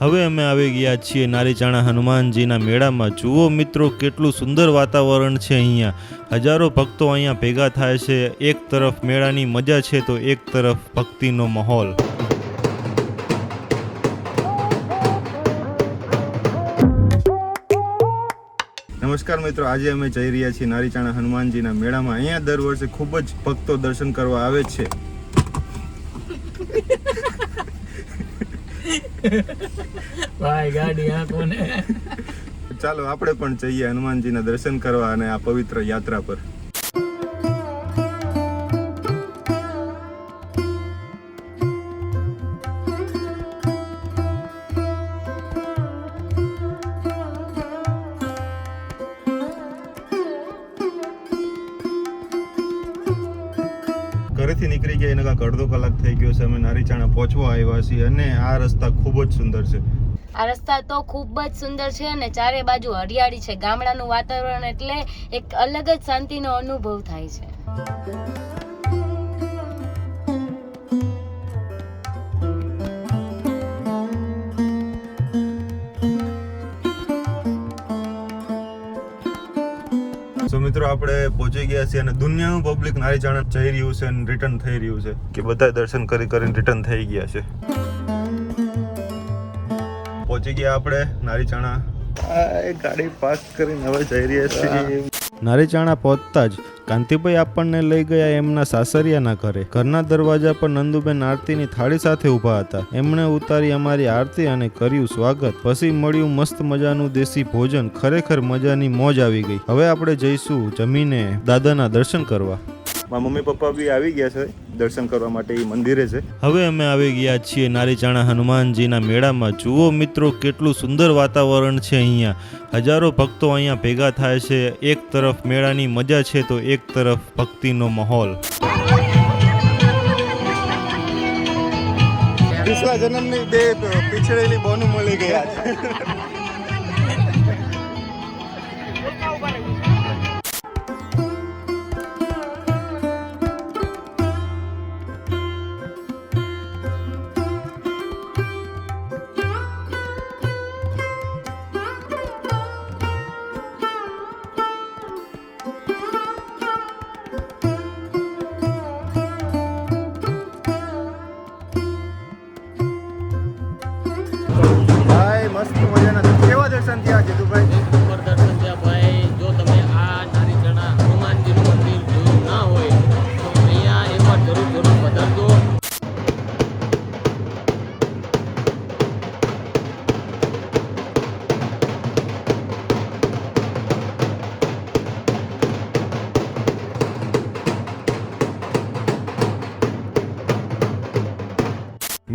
હવે અમે આવી ગયા છીએ નારીચાણા હનુમાનજીના મેળામાં. જુઓ મિત્રો, કેટલું સુંદર વાતાવરણ છે અહીંયા. હજારો ભક્તો અહીંયા ભેગા થાય છે. એક તરફ મેળાની મજા છે તો એક તરફ ભક્તિનો માહોલ. નમસ્કાર મિત્રો, આજે અમે જઈ રહ્યા છીએ નારીચાણા હનુમાનજીના મેળામાં. અહીંયા દર વર્ષે ખૂબ જ ભક્તો દર્શન કરવા આવે છે. ભાઈ, ગાડી આ કોને ચાલો, આપણે પણ જઈએ હનુમાનજીના દર્શન કરવા અને આ પવિત્ર યાત્રા પર. ઘરેથી નીકળી ગયા, એને કાંક અડધો કલાક થઈ ગયો છે. અમે નારીચાણા પહોંચવા આવ્યા છીએ અને આ રસ્તા ખૂબ જ સુંદર છે. આ રસ્તા તો ખૂબ જ સુંદર છે અને ચારે બાજુ હરિયાળી છે. ગામડાનું વાતાવરણ એટલે એક અલગ જ શાંતિનો અનુભવ થાય છે. સો મિત્રો, આપણે પહોંચી ગયા છીએ અને દુનિયાનું પબ્લિક નારી જાણે જઈ રહ્યું છે અને રિટર્ન થઈ રહ્યું છે. કે બધા દર્શન કરી કરીને રિટર્ન થઈ ગયા છે. પહોંચી ગયા આપણે નારીચાણા. ગાડી પાસ કરીને હવે જઈ રહ્યા છીએ. નારીચાણા પહોંચતા જ કાંતિભાઈ આપણને લઈ ગયા એમના સાસરિયાના ઘરે. ઘરના દરવાજા પર નંદુબેન આરતીની થાળી સાથે ઊભા હતા. એમણે ઉતારી અમારી આરતી અને કર્યું સ્વાગત. પછી મળ્યું મસ્ત મજાનું દેશી ભોજન. ખરેખર મજાની મોજ આવી ગઈ. હવે આપણે જઈશું જમીને દાદાના દર્શન કરવા. મારા મમ્મી પપ્પા બી આવી ગયા છે દર્શન કરવા માટે એ મંદિરે છે. હવે અમે આવી ગયા છીએ નારીચાણા હનુમાનજીના મેળામાં. જુઓ મિત્રો કેટલું સુંદર વાતાવરણ છે અહીંયા. હજારો ભક્તો અહીંયા ભેગા થાય છે. એક તરફ મેળાની મજા છે તો એક તરફ ભક્તિનો માહોલ. પિછલા જન્મની બે પીછળેલી બોનું મળી ગયા દર્શન થયા જીતુભાઈ? ઉપર દર્શન થયા ભાઈ. જો તમે આ નારીચણા હનુમાનજીનું મંદિર જોયું ના હોય તો અહીંયા એકવાર જરૂર જરૂર પધારજો.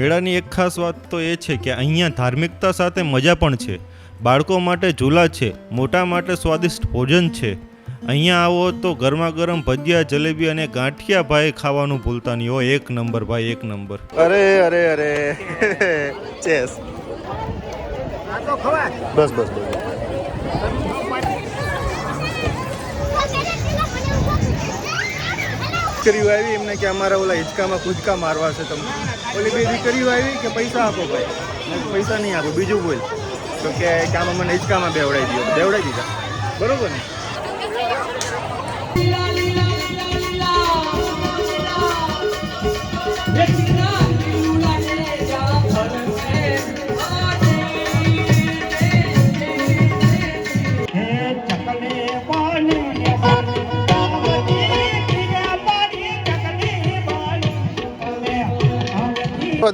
મેળાની એક ખાસ વાત તો એ છે કે અહીંયા ધાર્મિકતા સાથે મજા પણ છે. બાળકો માટે ઝૂલા છે, મોટા માટે સ્વાદિષ્ટ ભોજન છે. અહીંયા આવો તો ગરમા ગરમ ભજીયા, જલેબી અને ગાંઠિયા ભાઈ ખાવાનું ભૂલતા નહીં હો. એક નંબર ભાઈ, એક નંબર. અરે અરે અરે. ચેસ બસ બસ. દીકરીઓ આવી એમને કે અમારા ઓલા હિંચકામાં કૂદકા મારવા છે તમને. ઓલી બે દીકરીઓ આવી કે પૈસા આપો ભાઈ. પૈસા નહીં આપો, બીજું બોલ. તો કે કામ મને હિંચકામાં બેવડાવી દીધો બેવડાવી દીધા. બરોબર ને?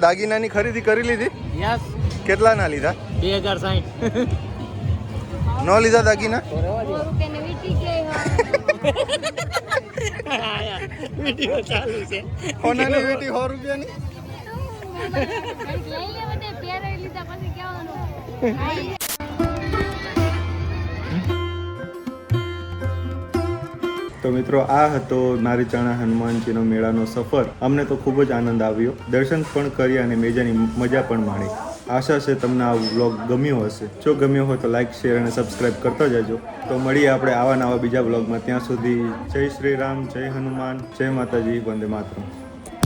દાગીનાની ખરીદી કરી લીધી? યસ. કેટલા ના લીધા? બે હજાર સાહીઠ. ન લીધા દાગીના વીડિયો ચાલુ છે હોનાની વેટી સો રૂપિયાની? તો મિત્રો આ હતો નારીચાણા હનુમાનજીનો મેળાનો સફર. અમને તો ખૂબ જ આનંદ આવ્યો. દર્શન પણ કર્યા અને મેજાની મજા પણ માણી. આશા છે તમને આ વ્લોગ ગમ્યો હશે. જો ગમ્યો હોય તો લાઈક શેર અને સબસ્ક્રાઈબ કરતા જજો. તો મળીએ આપણે આવા નવા બીજા વ્લોગમાં. ત્યાં સુધી જય શ્રી રામ, જય હનુમાન, જય માતાજી, વંદે માતરમ.